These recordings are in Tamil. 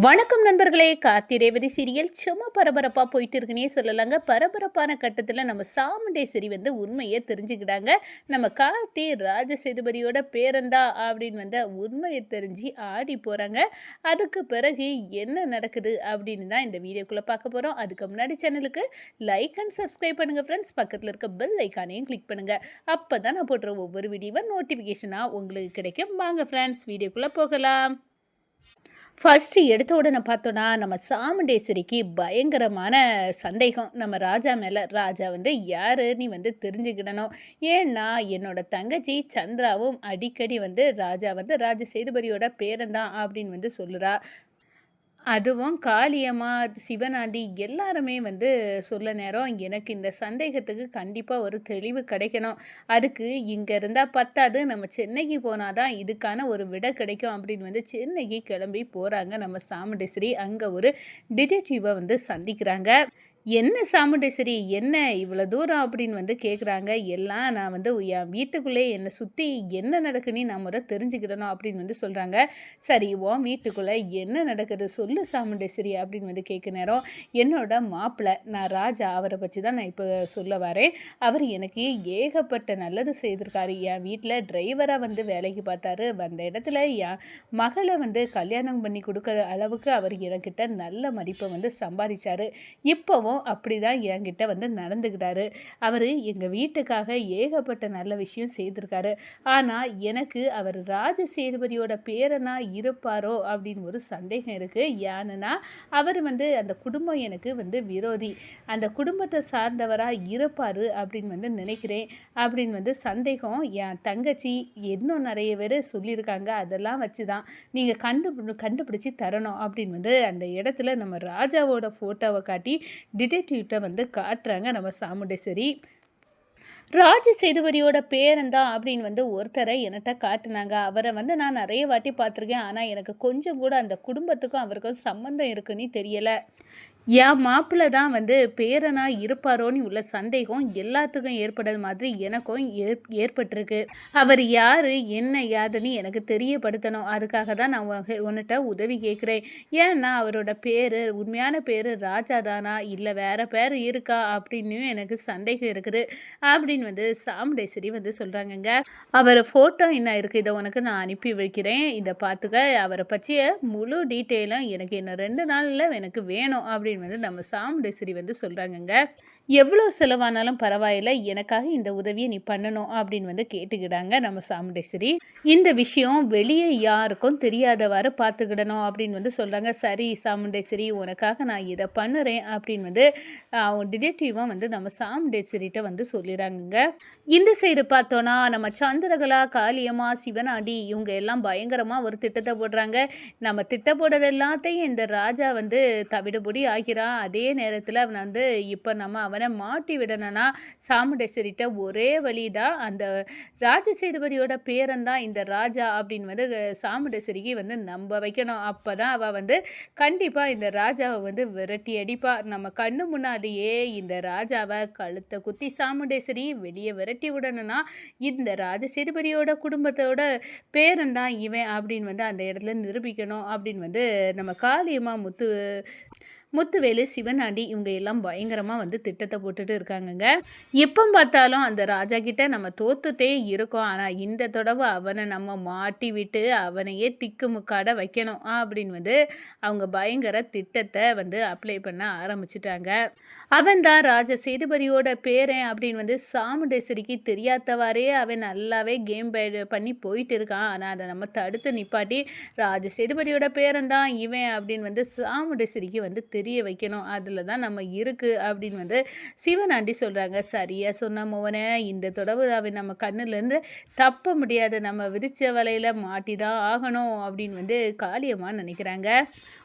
வணக்கம் நண்பர்களே. கார்த்தி ரேவதி சீரியல் சும்மா பரபரப்பாக போயிட்டு இருக்குன்னே சொல்லலாங்க. பரபரப்பான கட்டத்தில் நம்ம சாமுண்டேஸ்வரி வந்து உண்மையை தெரிஞ்சுக்கிட்டாங்க. நம்ம கார்த்தி ராஜ சேதுபதியோட பேரந்தா அப்படின்னு வந்து உண்மையை தெரிஞ்சு ஆடி போகிறாங்க அதுக்கு பிறகு என்ன நடக்குது அப்படின்னு தான் இந்த வீடியோக்குள்ளே பார்க்க போகிறோம் அதுக்கு முன்னாடி சேனலுக்கு லைக் அண்ட் சப்ஸ்கிரைப் பண்ணுங்கள் ஃப்ரெண்ட்ஸ் பக்கத்தில் இருக்க பெல் ஐக்கானையும் கிளிக் பண்ணுங்கள் அப்போ தான் நான் போடுற ஒவ்வொரு வீடியோவும் நோட்டிஃபிகேஷனாக உங்களுக்கு கிடைக்கும். வாங்க ஃப்ரெண்ட்ஸ் வீடியோக்குள்ளே போகலாம். ஃபஸ்ட்டு எடுத்த உடனே பார்த்தோன்னா நம்ம சாமுண்டேஸ்வரிக்கு பயங்கரமான சந்தேகம். நம்ம ராஜா மேலே ராஜா வந்து யார் நீ வந்து தெரிஞ்சுக்கிடணும்? ஏன்னா என்னோட தங்கச்சி சந்திராவும் அடிக்கடி வந்து ராஜா வந்து ராஜ சேதுபதியோட பேரன்தான் அப்படின்னு வந்து சொல்லுறா. அதுவும் காளியம்மா சிவனாண்டி எல்லாருமே வந்து சொல்ல நேரம் எனக்கு இந்த சந்தேகத்துக்கு கண்டிப்பாக ஒரு தெளிவு கிடைக்கணும். அதுக்கு இங்கே இருந்தால் பத்தாது நம்ம சென்னைக்கு போனால் தான் இதுக்கான ஒரு விடை கிடைக்கும் அப்படின்னு வந்து சென்னைக்கு கிளம்பி போகிறாங்க நம்ம சாமுண்டேஸ்வரி. அங்கே ஒரு டிடெக்டிவை வந்து சந்திக்கிறாங்க. என்ன சாமுண்டேஸ்வரி என்ன இவ்வளோ தூரம்? அப்படின்னு வந்து கேட்குறாங்க எல்லாம் நான் வந்து என் வீட்டுக்குள்ளே என்னை சுற்றி என்ன நடக்குன்னு நான் முறை தெரிஞ்சுக்கிடணும் அப்படின்னு வந்து சொல்கிறாங்க சரி உன் வீட்டுக்குள்ளே என்ன நடக்குது சொல்லு சாமுண்டேஸ்வரி அப்படின்னு வந்து கேட்க நேரம். என்னோட மாப்பிள்ளை நான் ராஜா அவரை பற்றி தான் நான் இப்போ சொல்ல வரேன். அவர் எனக்கு ஏகப்பட்ட நல்லது செய்திருக்காரு. என் வீட்டில் டிரைவராக வந்து வேலைக்கு பார்த்தாரு. வந்த இடத்துல என் மகளை வந்து கல்யாணம் பண்ணி கொடுக்குற அளவுக்கு அவர் எனக்கிட்ட நல்ல மதிப்பை வந்து சம்பாதிச்சார். இப்போவும் அப்படி தான் என்கிட்ட வந்து நடந்துக்கிட்டாரு அவர் எங்கள் வீட்டுக்காக ஏகப்பட்ட நல்ல விஷயம் செய்திருக்காரு. ஆனால் எனக்கு அவர் ராஜ சேதுபதியோட பேரனா இருப்பாரோ அப்படின்னு ஒரு சந்தேகம் இருக்குது ஏன்னா அவர் வந்து அந்த குடும்பம் எனக்கு வந்து விரோதி. அந்த குடும்பத்தை சார்ந்தவராக இருப்பார் அப்படின்னு வந்து நினைக்கிறேன். அப்படின்னு வந்து சந்தேகம் என் தங்கச்சி இன்னும் நிறைய பேர் சொல்லியிருக்காங்க. அதெல்லாம் வச்சு தான் நீங்கள் கண்டு கண்டுபிடிச்சி தரணும் அப்படின்னு வந்து அந்த இடத்துல நம்ம ராஜாவோட ஃபோட்டோவை காட்டி டிடெக்டிவ்கிட்ட வந்து காட்டுறாங்க நம்ம சாமுண்டேஸ்வரி. ராஜ சேதுபதியோட பேரன்தான் அப்படின்னு வந்து ஒருத்தரை என்கிட்ட காட்டுனாங்க. அவரை வந்து நான் நிறைய வாட்டி பார்த்துருக்கேன். ஆனால் எனக்கு கொஞ்சம் கூட அந்த குடும்பத்துக்கும் அவருக்கும் சம்மந்தம் இருக்குன்னு தெரியலை. என் மாப்பிள்ளை தான் வந்து பேரனா இருப்பாரோன்னு உள்ள சந்தேகம் எல்லாத்துக்கும் ஏற்படுறது மாதிரி எனக்கும் ஏற் ஏற்பட்டிருக்கு. அவர் யார் என்ன யாதுன்னு எனக்கு தெரியப்படுத்தணும். அதுக்காக தான் நான் உனக்கு உன்கிட்ட உதவி கேட்குறேன். ஏன்னா அவரோட பேர் உண்மையான பேர் ராஜா தானா? இல்லை வேற பேர் இருக்கா? அப்படின்னு எனக்கு சந்தேகம் இருக்குது. அப்படின்னு வந்து சாமுடேஸ்வரி வந்து சொல்கிறாங்கங்க அவர் ஃபோட்டோ என்ன இருக்குது இதை உனக்கு நான் அனுப்பி வைக்கிறேன். இதை பார்த்துக்க. அவரை பற்றிய முழு டீட்டெயிலும் எனக்கு இன்னும் ரெண்டு நாளில் எனக்கு வேணும். அப்படின்னு வந்து நம்ம சாமுண்டேஸ்வரி வந்து சொல்கிறாங்கங்க எவ்வளோ செலவானாலும் பரவாயில்ல எனக்காக இந்த உதவியை நீ பண்ணணும் அப்படின்னு வந்து கேட்டுக்கிட்டாங்க நம்ம சாமுண்டேஸ்வரி இந்த விஷயம் வெளியே யாருக்கும் தெரியாதவாறு பார்த்துக்கிடணும் அப்படின்னு வந்து சொல்கிறாங்க சரி சாமுண்டேஸ்வரி உனக்காக நான் இதை பண்ணுறேன் அப்படின்னு வந்து டிடெக்டிவும் வந்து நம்ம சாமுண்டேஸ்வரிகிட்ட வந்து சொல்லிடுறாங்க இந்த சைடு பார்த்தோன்னா நம்ம சந்திரகலா காளியம்மா சிவனாடி இவங்க எல்லாம் பயங்கரமாக ஒரு திட்டத்தை போடுறாங்க. நம்ம திட்டம் போடுறது எல்லாத்தையும் இந்த ராஜா வந்து தவிடுபொடி ஆகிறான் அதே நேரத்தில் அவன் வந்து இப்போ நம்ம அவனை மாட்டி விடணும்னா சாமுண்டேஸ்வரிட்ட ஒரே வழி தான் அந்த ராஜசேதுபதியோட பேரன் இந்த ராஜா அப்படின்னு வந்து சாமுண்டேஸ்வரிக்கு வந்து நம்ப வைக்கணும். அப்போ தான் அவள் வந்து கண்டிப்பாக இந்த ராஜாவை வந்து விரட்டி அடிப்பா. நம்ம கண்ணு முன்னாடியே இந்த ராஜாவை கழுத்தை குத்தி சாமுண்டேஸ்வரி வெளியே விரட்டி விடணும்னா இந்த ராஜசேதுபதியோட குடும்பத்தோட பேரன் தான் இவன் அப்படின்னு வந்து அந்த இடத்துல நிரூபிக்கணும் அப்படின்னு வந்து நம்ம காளியம்மா முத்து முத்துவேலு சிவனாண்டி இவங்க எல்லாம் பயங்கரமாக வந்து திட்டத்தை போட்டுட்டு இருக்காங்கங்க. எப்போ பார்த்தாலும் அந்த ராஜா கிட்ட நம்ம தோத்துட்டே இருக்கோம். ஆனால் இந்த தடவை அவனை நம்ம மாட்டி விட்டு அவனையே திக்குமுக்காட வைக்கணும் அப்படின்னு வந்து அவங்க பயங்கர திட்டத்தை வந்து அப்ளை பண்ண ஆரம்பிச்சிட்டாங்க. அவன் தான் ராஜ சேதுபதியோட பேரன் அப்படின்னு வந்து சாமுண்டேஸ்வரிக்கு தெரியாதவாறே அவன் நல்லாவே கேம் பண்ணி போயிட்டு இருக்கான். ஆனால் அதை நம்ம தடுத்து நிப்பாட்டி ராஜ சேதுபதியோட பேரன் தான் இவன் அப்படின்னு வந்து சாமுண்டேஸ்வரிக்கு வந்து தெரிய வைக்கணும். அதில் தான் நம்ம இருக்குது அப்படின்னு வந்து சிவனாண்டி சொல்கிறாங்க சரியாக சொன்ன மோகனே இந்த தொடவு அவன் நம்ம கண்ணுலேருந்து தப்ப முடியாது நம்ம விரிச்ச வலையில் மாட்டி தான் ஆகணும் அப்படின்னு வந்து காளியம்மா நினைக்கிறாங்க.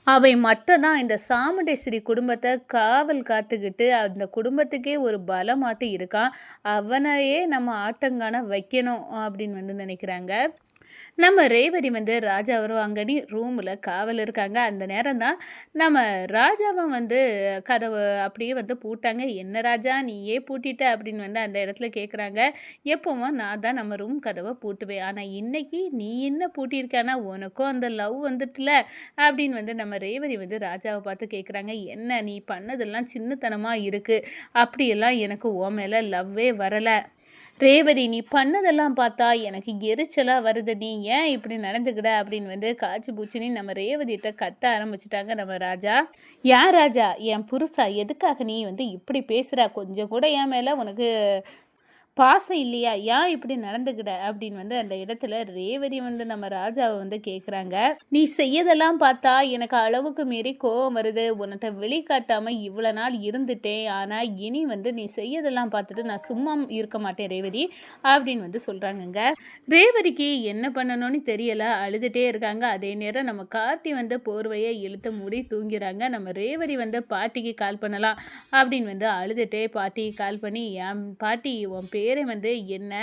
அவை மட்டும் தான் இந்த சாமுண்டேஸ்வரி குடும்பத்தை காவல் காத்துக்கிட்டு அந்த குடும்பத்துக்கே ஒரு பலமாட்டு இருக்கான். அவனையே நம்ம ஆட்டங்கான வைக்கணும் அப்படின்னு வந்து நினைக்கிறாங்க. நம்ம ரேவதி வந்து ராஜா வருவாங்கன்னு ரூமில் காவல் இருக்காங்க. அந்த நேரம் தான் நம்ம ராஜாவும் வந்து கதவு அப்படியே வந்து பூட்டாங்க. என்ன ராஜா நீயே பூட்டிட்ட? அப்படின்னு வந்து அந்த இடத்துல கேட்குறாங்க எப்போவும் நான் தான் நம்ம ரூம் கதவை பூட்டுவேன். ஆனால் இன்னைக்கு நீ என்ன பூட்டியிருக்கானா? உனக்கும் அந்த லவ் வந்துட்டுல அப்படின்னு வந்து நம்ம ரேவதி வந்து ராஜாவை பார்த்து கேட்குறாங்க என்ன நீ பண்ணதெல்லாம் சின்னத்தனமாக இருக்குது அப்படியெல்லாம் எனக்கு உன் மேலே லவ்வே வரலை. ரேவதி நீ பண்ணதெல்லாம் பார்த்தா எனக்கு எரிச்சலாக வருது. நீ ஏன் இப்படி நடந்துக்கிட? அப்படின்னு வந்து காய்ச்சி பூச்சினி நம்ம ரேவதியிட்ட கத்த ஆரம்பிச்சிட்டாங்க நம்ம ராஜா. ஏன் ராஜா என் புருஷா எதுக்காக நீ வந்து இப்படி பேசுகிற கொஞ்சம் கூட என் மேலே உனக்கு பாசம் இல்லையா? ஏன் இப்படி நடந்துக்கிட அப்படின்னு வந்து அந்த இடத்துல ரேவதி வந்து நம்ம ராஜாவை வந்து கேட்குறாங்க நீ செய்யதெல்லாம் பார்த்தா எனக்கு அளவுக்கு மீறி கோவம் வருது. உன்கிட்ட வெளிக்காட்டாமல் இவ்வளோ நாள் இருந்துட்டேன். ஆனால் இனி வந்து நீ செய்யதெல்லாம் பார்த்துட்டு நான் சும்மா இருக்க மாட்டேன் ரேவதி அப்படின்னு வந்து சொல்கிறாங்கங்க ரேவதிக்கு என்ன பண்ணணும்னு தெரியலை. அழுதுகிட்டே இருக்காங்க. அதே நேரம் நம்ம கார்த்தி வந்து போர்வையை இழுத்து மூடி தூங்கிறாங்க. நம்ம ரேவதி வந்து பாட்டிக்கு கால் பண்ணலாம் அப்படின்னு வந்து அழுதுகிட்டே பாட்டிக்கு கால் பண்ணி என் பாட்டி உன் பேர் வந்து என்ன?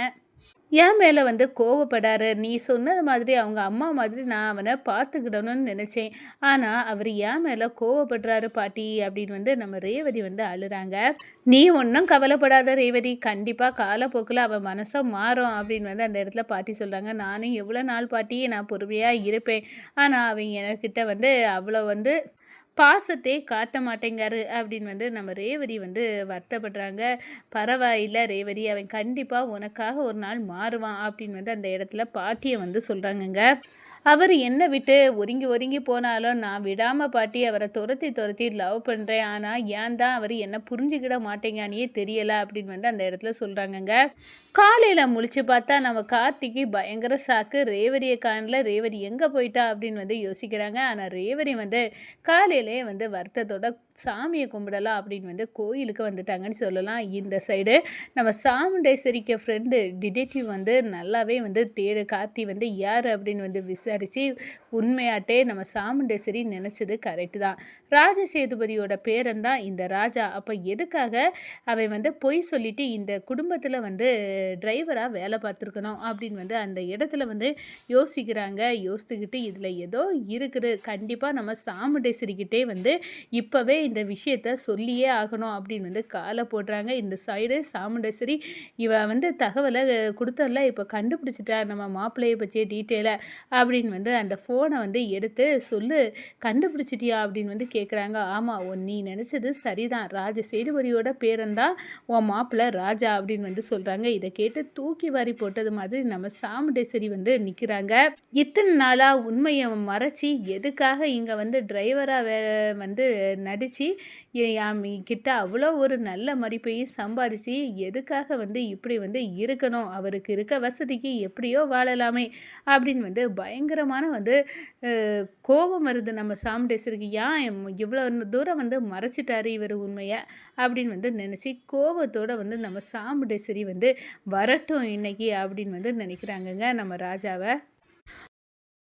என் மேலே வந்து கோவப்படாரு நீ சொன்னது மாதிரி அவங்க அம்மா மாதிரி நான் அவனை பார்த்துக்கிடணும்னு நினச்சேன். ஆனால் அவர் என் மேலே கோவப்படுறாரு பாட்டி அப்படின்னு வந்து நம்ம ரேவதி வந்து அழுறாங்க. நீ ஒன்றும் கவலைப்படாத ரேவதி கண்டிப்பாக காலப்போக்கில் அவன் மனசை மாறும் அப்படின்னு வந்து அந்த இடத்துல பாட்டி சொல்கிறாங்க நானும் எவ்வளோ நாள் பாட்டி நான் பொறுமையாக இருப்பேன். ஆனால் அவங்க என்கிட்ட வந்து அவ்வளோ வந்து பாசத்தை காட்ட மாட்டேங்காரு அப்படின்னு வந்து நம்ம ரேவதி வந்து வருத்தப்படுறாங்க. பரவாயில்ல ரேவதி அவன் கண்டிப்பாக உனக்காக ஒரு நாள் மாறுவான் அப்படின்னு வந்து அந்த இடத்துல பாட்டியை வந்து சொல்கிறாங்கங்க அவர் என்னை விட்டு ஒதுங்கி ஒதுங்கி போனாலும் நான் விடாமல் பாட்டி அவரை துரத்தி துரத்தி லவ் பண்ணுறேன் ஆனால் ஏன் தான் அவர் என்னை புரிஞ்சுக்கிட மாட்டேங்கானே தெரியலை அப்படின்னு வந்து அந்த இடத்துல சொல்கிறாங்கங்க காலையில் முழிச்சு பார்த்தா நம்ம கார்த்திக்கு பயங்கர ஷாக்கு ரேவரியை காணல. ரேவரி எங்கே போயிட்டா அப்படின்னு வந்து யோசிக்கிறாங்க. ஆனால் ரேவரி வந்து காலையிலே வந்து வருத்தத்தோட சாமியை கும்பிடலாம் அப்படின்னு வந்து கோயிலுக்கு வந்துட்டாங்கன்னு சொல்லலாம். இந்த சைடு நம்ம சாமுண்டேஸ்வரிக்கு ஃப்ரெண்டு டிடெக்டிவ் வந்து நல்லாவே வந்து தேடு கார்த்தி வந்து யார் அப்படின்னு வந்து விசாரித்து உண்மையாட்டே நம்ம சாமுண்டேஸ்வரி நினச்சது கரெக்டு தான். ராஜசேதுபதியோட பேரன் தான் இந்த ராஜா. அப்போ எதுக்காக அவன் வந்து பொய் சொல்லிட்டு இந்த குடும்பத்தில் வந்து டிரைவராக வேலை பார்த்துருக்கணும் அப்படின்னு வந்து அந்த இடத்துல வந்து யோசிக்கிறாங்க. யோசித்துக்கிட்டு இதில் ஏதோ இருக்குது. கண்டிப்பாக நம்ம சாமுண்டேஸ்வரிக்கிட்டே வந்து இப்போவே இந்த விஷயத்த சொல்லியே ஆகணும் அப்படின்னு வந்து காலை போடுறாங்க. இந்த சைடு சாமுண்டேஸ்வரி இவ வந்து தகவலை கொடுத்தல இப்போ கண்டுபிடிச்சிட்டா நம்ம மாப்பிள்ளையை பற்றிய டீட்டெயிலை அப்படின்னு வந்து அந்த ஃபோனை வந்து எடுத்து சொல்லு கண்டுபிடிச்சிட்டியா அப்படின்னு வந்து கேட்குறாங்க ஆமாம் நீ நினச்சது சரிதான். ராஜ சேதுபதியோட பேரன் உன் மாப்பிள்ளை ராஜா அப்படின்னு வந்து சொல்கிறாங்க இதை கேட்டு தூக்கி வாரி போட்டது மாதிரி நம்ம சாமுண்டேஸ்வரி வந்து நிற்கிறாங்க இத்தனை நாளாக உண்மையை மறைச்சி எதுக்காக இங்கே வந்து டிரைவராக வந்து நடிச்சு நடித்து கிட்ட அவ்வளோ ஒரு நல்ல மதிப்பையும் சம்பாதிச்சு எதுக்காக வந்து இப்படி வந்து இருக்கணும்? அவருக்கு இருக்க வசதிக்கு எப்படியோ வாழலாமே அப்படின்னு வந்து பயங்கரமான வந்து கோபம் வருது. நம்ம சாமுண்டேஸ்வரிக்கு ஏன் இவ்வளோ தூரம் வந்து மறைச்சிட்டாரு இவர் உண்மையை? அப்படின்னு வந்து நினச்சி கோபத்தோடு வந்து நம்ம சாமுண்டேஸ்வரி வந்து வரட்டும் இன்னைக்கு அப்படின்னு வந்து நினைக்கிறாங்கங்க நம்ம ராஜாவை.